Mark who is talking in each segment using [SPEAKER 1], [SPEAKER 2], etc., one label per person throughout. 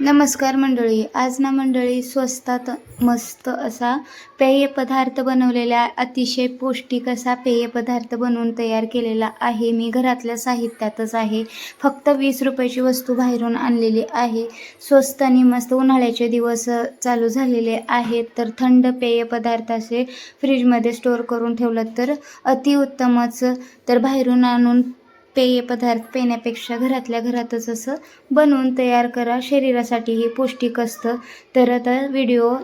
[SPEAKER 1] नमस्कार मंडळी. आज ना मंडळी स्वस्तात मस्त असा पेय पदार्थ बनवलेला अतिशय पौष्टिक असा पेय पदार्थ बनवून तयार केलेला आहे. मी घरातल्या साहित्यातच आहे. फक्त वीस रुपयाची वस्तू बाहेरून आणलेली आहे. स्वस्त आणि मस्त उन्हाळ्याचे दिवस चालू झालेले आहेत. तर थंड पेय पदार्थ असे फ्रीजमध्ये स्टोअर करून ठेवलं तर अतिउत्तमच. तर बाहेरून आणून पेय पदार्थ पिण्यापेक्षा घरातल्या घरातच असं बनवून तयार करा. शरीरासाठीही पौष्टिक असतं. तर आता व्हिडिओ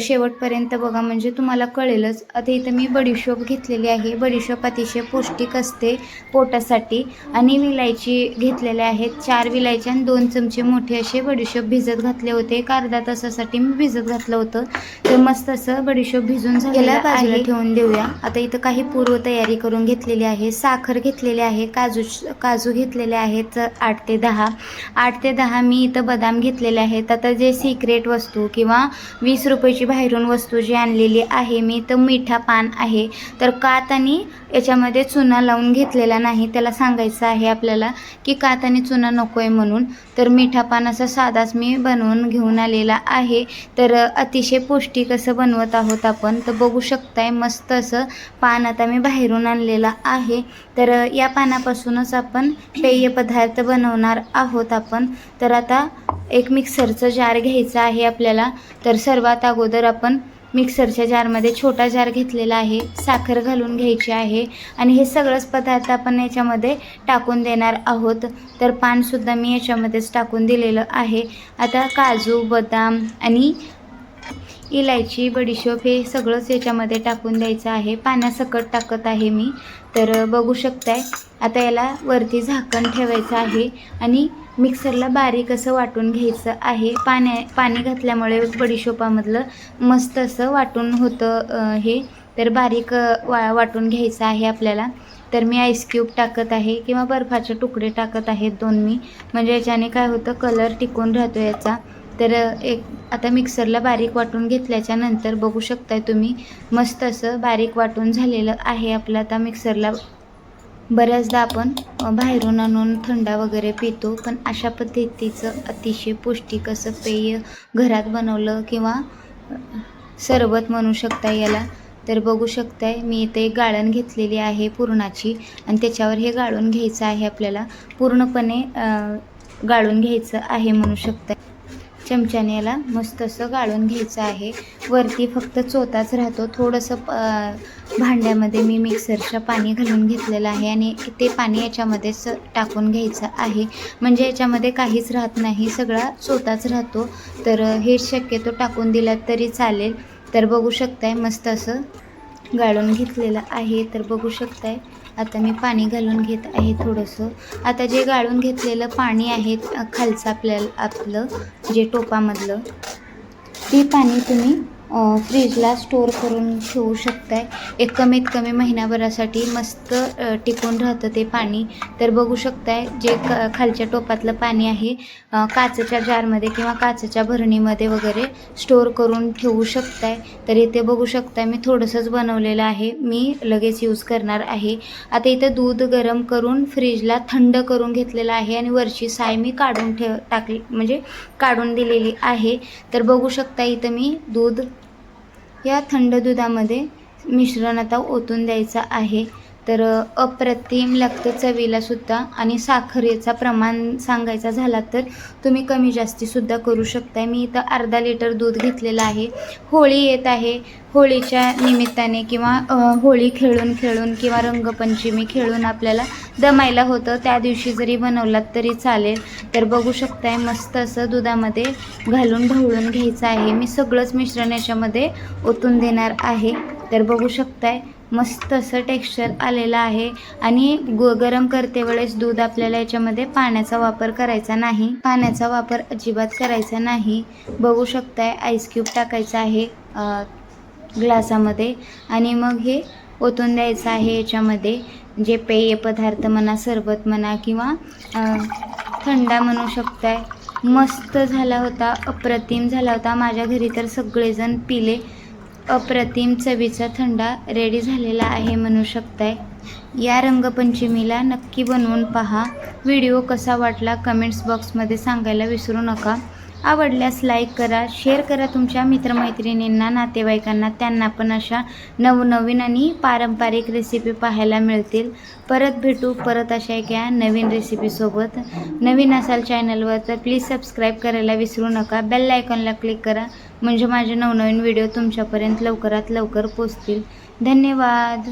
[SPEAKER 1] शेवटपर्यंत बघा म्हणजे तुम्हाला कळेलच. आता इथं मी बडीशोप घेतलेली आहे. बडीशोप अतिशय पौष्टिक असते पोटासाठी. आणि विलायची घेतलेल्या आहेत. चार विलायच्या आणि दोन चमचे मोठे असे बडीशोप भिजत घातले होते. एक अर्धा तासासाठी मी भिजत घातलं होतं. तर मस्त असं बडीशोप भिजून झालेलं आहे. ठेवून देऊया. आता इथं काही पूर्व तयारी करून घेतलेली आहे. साखर घेतलेली आहे. काजू काजू घेतलेले आहेत आठ ते दहा. आठ ते दहा मी इथं बदाम घेतलेले आहेत. आता जे सिक्रेट वस्तू किंवा वीस रुपयाची बाहेरून वस्तू जी आणलेली आहे मी तर मिठा पान आहे. तर कात आणि याच्यामध्ये चुना लावून घेतलेला नाही त्याला सांगायचं आहे आपल्याला की कात आणि चुना नको आहे म्हणून. तर मिठा पान असं साधाच मी बनवून घेऊन आलेला आहे. तर अतिशय पौष्टिक असं बनवत आहोत आपण. तर बघू शकताय मस्त असं पान आता मी बाहेरून आणलेलं आहे. तर या पानापासूनच आपण पेय पदार्थ बनवणार आहोत आपण. तर आता एक मिक्सरचं जार घ्यायचं आहे आपल्याला. तर सर्वात अगोदर आपण मिक्सरच्या जारमध्ये छोटा जार घेतलेला आहे. साखर घालून घ्यायची आहे. आणि हे सगळंच पदार्थ आपण याच्यामध्ये टाकून देणार आहोत. तर पानसुद्धा मी याच्यामध्येच टाकून दिलेलं आहे. आता काजू बदाम आणि इलायची बडीशोप हे सगळंच याच्यामध्ये टाकून द्यायचं आहे. पाण्यासकट टाकत आहे मी. तर बघू शकताय आता याला वरती झाकण ठेवायचं आहे. आणि मिक्सरला बारीक असं वाटून घ्यायचं आहे. पाण्या पाणी घातल्यामुळे बडीशोपामधलं मस्त असं वाटून होतं हे. तर बारीक वा वाटून घ्यायचं आहे आपल्याला. तर मी आईस क्यूब टाकत आहे किंवा बर्फाचे तुकडे टाकत आहेत दोन मी म्हणजे याच्याने काय होतं कलर टिकून राहतो याचा. तर एक आता मिक्सरला बारीक वाटून घेतल्याच्या नंतर बघू शकताय तुम्ही मस्त असं बारीक वाटून झालेलं आहे आपलं. आता मिक्सरला बऱ्याचदा आपण बाहेरून आणून थंडा वगैरे पितो पण अशा पद्धतीचं अतिशय पौष्टिक असं पेय घरात बनवलं किंवा सरबत म्हणू शकता याला तर बघू शकताय. मी इथे एक गाळण घेतलेली आहे पुरणाची आणि त्याच्यावर हे गाळून घ्यायचं आहे आपल्याला. पूर्णपणे गाळून घ्यायचं आहे म्हणू शकता चमच्याने याला मस्त असं गाळून घ्यायचं आहे. वरती फक्त चोताच राहतो. थोडंसं प- भांड्यामध्ये मी मिक्सरच्या पाणी घालून घेतलेलं आहे आणि ते पाणी याच्यामध्येच टाकून घ्यायचं आहे. म्हणजे याच्यामध्ये काहीच राहत नाही. सगळा चोताच राहतो. तर हे शक्यतो टाकून दिलात तरी चालेल. तर बघू शकताय मस्त असं गाळून घेतलेलं आहे. तर बघू शकताय. आता मी पाणी घालून घेत आहे थोडंसं. आता जे गाळून घेतलेलं पाणी आहे खालचं आपल्याला आपलं जे टोपामधलं ते पाणी तुम्ही फ्रीजला स्टोअर करून ठेवू शकताय. एक कमीत कमी महिनाभरासाठी मस्त टिकून राहतं ते पाणी. तर बघू शकताय जे क खालच्या टोपातलं पाणी आहे काचेच्या जारमध्ये किंवा काचेच्या भरणीमध्ये वगैरे स्टोअर करून ठेवू शकताय. तर इथे बघू शकताय मी थोडंसंच बनवलेलं आहे. मी लगेच यूज करणार आहे. आता इथं दूध गरम करून फ्रीजला थंड करून घेतलेलं आहे आणि वरची साय मी काढून ठेव टाकली म्हणजे काढून दिलेली आहे. तर बघू शकता इथं मी दूध या थंड दुधामध्ये मिश्रण आता ओतून द्यायचं आहे. तर अप्रतिम लागतं चवीलासुद्धा आणि साखरेचा प्रमाण सांगायचा झाला तर तुम्ही कमी जास्तीसुद्धा करू शकताय. मी इथं अर्धा लिटर दूध घेतलेलं आहे. होळी येत आहे. होळीच्या निमित्ताने किंवा होळी खेळून खेळून किंवा रंगपंचमी खेळून आपल्याला दमायला होतं. त्या दिवशी जरी बनवलात तरी चालेल. तर बघू शकताय मस्त असं दुधामध्ये घालून ढवळून घ्यायचं आहे. मी सगळंच मिश्रण याच्यामध्ये ओतून देणार आहे. तर बघू शकताय मस्त असं टेक्स्चर आलेलं आहे. आणि गु गरम करते वेळेस दूध आपल्याला याच्यामध्ये पाण्याचा वापर करायचा नाही. पाण्याचा वापर अजिबात करायचा नाही. बघू शकताय आईस क्यूब टाकायचं आहे ग्लासामध्ये. आणि मग हे ओतून द्यायचं आहे याच्यामध्ये. जे पेय पदार्थ म्हणा सरबत म्हणा किंवा थंडा म्हणू शकताय. मस्त झाला होता अप्रतिम झाला होता. माझ्या घरी तर सगळेजण पिले. अप्रतिम चवीचा थंडा रेडी झालेला आहे म्हणू शकताय. या रंगपंचमीला नक्की बनवून पहा. व्हिडिओ कसा वाटला कमेंट्स बॉक्समध्ये सांगायला विसरू नका. आवडल्यास लाईक करा शेअर करा तुमच्या मित्रमैत्रिणींना नातेवाईकांना. त्यांना पण अशा नवनवीन आणि पारंपरिक रेसिपी पाहायला मिळतील. परत भेटू परत अशा एका नवीन रेसिपीसोबत नवीन असाल चॅनलवर तर प्लीज सबस्क्राईब करायला विसरू नका. बेल आयकॉनला क्लिक करा. म्हणजे माझे नवनवीन व्हिडिओ तुमच्यापर्यंत लवकरात लवकर पोचतील धन्यवाद.